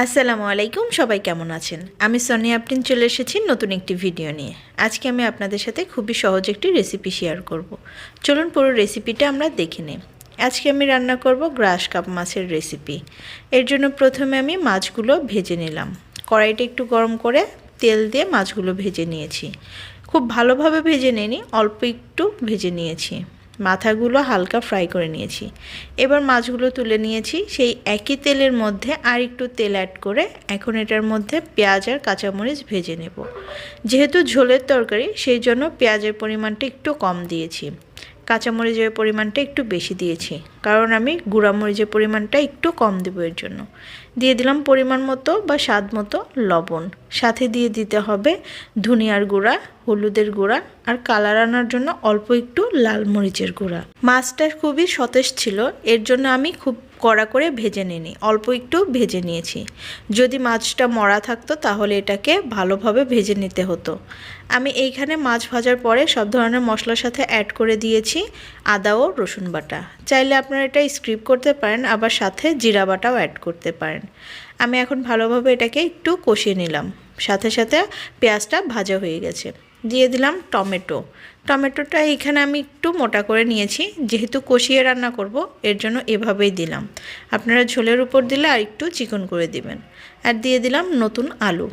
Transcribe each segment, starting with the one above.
আসসালামু আলাইকুম, সবাই কেমন আছেন? আমি সোনিয়া আপটিন চলে এসেছি নতুন একটি ভিডিও নিয়ে। আজকে আমি আপনাদের সাথে খুবই সহজ একটি রেসিপি শেয়ার করব। চলুন পুরো রেসিপিটা আমরা দেখে নিই। আজকে আমি রান্না করব গ্রাস কাপ মাছের রেসিপি এর জন্য প্রথমে আমি মাছগুলো ভেজে নিলাম। কড়াইটা একটু গরম করে তেল দিয়ে মাছগুলো ভেজে নিয়েছি। খুব ভালোভাবে ভেজে নিইনি, অল্প একটু ভেজে নিয়েছি। মাথাগুলো হালকা ফ্রাই করে নিয়েছি। এবার মাছগুলো তুলে নিয়েছি। সেই একই তেলের মধ্যে আর একটু তেল অ্যাড করে এখন এটার মধ্যে পেঁয়াজ আর কাঁচামরিচ ভেজে নেব। যেহেতু ঝোলের তরকারি, সেই জন্য পেঁয়াজের পরিমাণটা একটু কম দিয়েছি। কাঁচামরিচের পরিমাণটা একটু বেশি দিয়েছি। কারণ আমি গুঁড়ামরিচের পরিমাণটা একটু কম দেবো এর জন্য। দিয়ে দিলাম পরিমাণ মতো বা স্বাদ মতো লবণ। সাথে দিয়ে দিতে হবে ধনিয়ার গুঁড়া, হলুদের গুঁড়া আর কালার আনার জন্য অল্প একটু লাল মরিচের গুঁড়া। মাছটা খুবই সতেজ ছিল, এর জন্য আমি খুব কড়া করে ভেজে নিইনি, অল্প একটু ভেজে নিয়েছি। যদি মাছটা মরা থাকতো তাহলে এটাকে ভালোভাবে ভেজে নিতে হতো। আমি এইখানে মাছ ভাজার পরে সব ধরনের মশলার সাথে অ্যাড করে দিয়েছি আদা ও রসুন বাটা। চাইলে আপনারা এটা স্ক্রিপ করতে পারেন, আবার সাথে জিরা বাটাও অ্যাড করতে পারেন। আমি এখন ভালোভাবে এটাকে একটু কষিয়ে নিলাম। সাথে সাথে পেঁয়াজটা ভাজা হয়ে গেছে। দিয়ে দিলাম টমেটো। টমেটোটা এখানে আমি একটু মোটা করে নিয়েছি। যেহেতু কষিয়ে রান্না করব, এর জন্য এভাবেই দিলাম। আপনারা ঝোলের উপর দিলে আর একটু চিকন করে দিবেন। আর দিয়ে দিলাম নতুন আলু।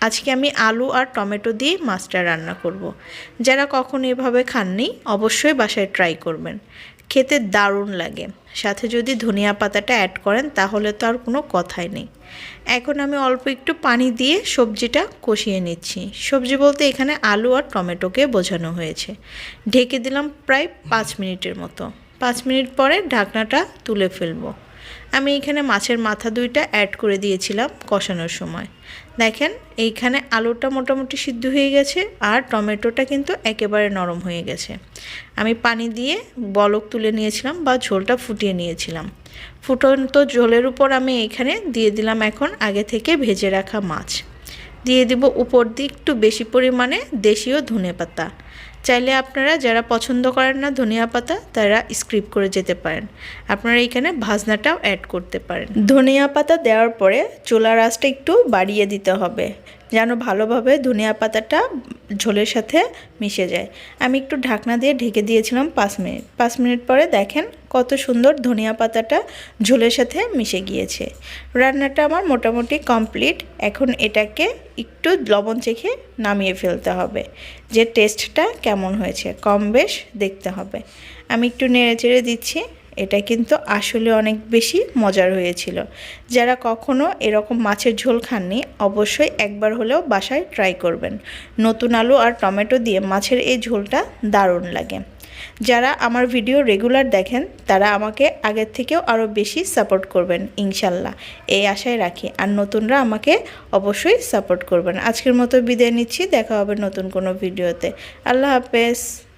আজকে আমি আলু আর টমেটো দিয়ে মাছটা রান্না করব। যারা কখনো এভাবে খাননি, অবশ্যই বাসায় ট্রাই করবেন। খেতে দারুণ লাগে। সাথে যদি ধনিয়া পাতাটা অ্যাড করেন, তাহলে তো আর কোনো কথাই নেই। এখন আমি অল্প একটু পানি দিয়ে সবজিটা কষিয়ে নিচ্ছি। সবজি বলতে এখানে আলু আর টমেটোকে বোঝানো হয়েছে। ঢেকে দিলাম প্রায় পাঁচ মিনিটের মতো। পাঁচ মিনিট পরে ঢাকনাটা তুলে ফেলব। আমি এখানে মাছের মাথা দুইটা অ্যাড করে দিয়েছিলাম কষানোর সময়। দেখেন, এইখানে আলুটা মোটামুটি সিদ্ধ হয়ে গেছে আর টমেটোটা কিন্তু একেবারে নরম হয়ে গেছে। আমি পানি দিয়ে বলক তুলে নিয়েছিলাম বা ঝোলটা ফুটিয়ে নিয়েছিলাম। ফুটন্ত ঝোলের উপর আমি এখানে দিয়ে দিলাম এখন আগে থেকে ভেজে রাখা মাছ। দিয়ে দিব উপর দিয়ে একটু বেশি পরিমাণে দেশীয় ধনে পাতা। চাইলে আপনারা যারা পছন্দ করেন না ধনিয়া পাতা, তারা স্ক্রিপ করে যেতে পারেন। আপনারা এখানে ভাজনাটাও অ্যাড করতে পারেন। ধনিয়া পাতা দেওয়ার পরে চুলার আঁচটা একটু বাড়িয়ে দিতে হবে, যেন ভালোভাবে ধনিয়া পাতাটা ঝোলের সাথে মিশে যায়। আমি একটু ঢাকনা দিয়ে ঢেকে দিয়েছিলাম পাঁচ মিনিট। পাঁচ মিনিট পরে দেখেন কত সুন্দর ধনিয়া পাতাটা ঝোলের সাথে মিশে গিয়েছে। রান্নাটা আমার মোটামুটি কমপ্লিট। এখন এটাকে একটু লবণ চেখে নামিয়ে ফেলতে হবে। যে টেস্টটা কেমন হয়েছে, কম বেশ দেখতে হবে। আমি একটু নেড়ে চেড়ে দিচ্ছি। এটা কিন্তু আসলে অনেক বেশি মজার হয়েছিল। যারা কখনো এরকম মাছের ঝোল খাননি, অবশ্যই একবার হলেও বাসায় ট্রাই করবেন। নতুন আলু আর টমেটো দিয়ে মাছের এই ঝোলটা দারুণ লাগে। যারা আমার ভিডিও রেগুলার দেখেন, তারা আমাকে আগের থেকেও আরও বেশি সাপোর্ট করবেন, ইনশাল্লাহ। এই আশায় রাখি। আর নতুনরা আমাকে অবশ্যই সাপোর্ট করবেন। আজকের মতো বিদায় নিচ্ছি। দেখা হবে নতুন কোনো ভিডিওতে। আল্লাহ হাফেজ।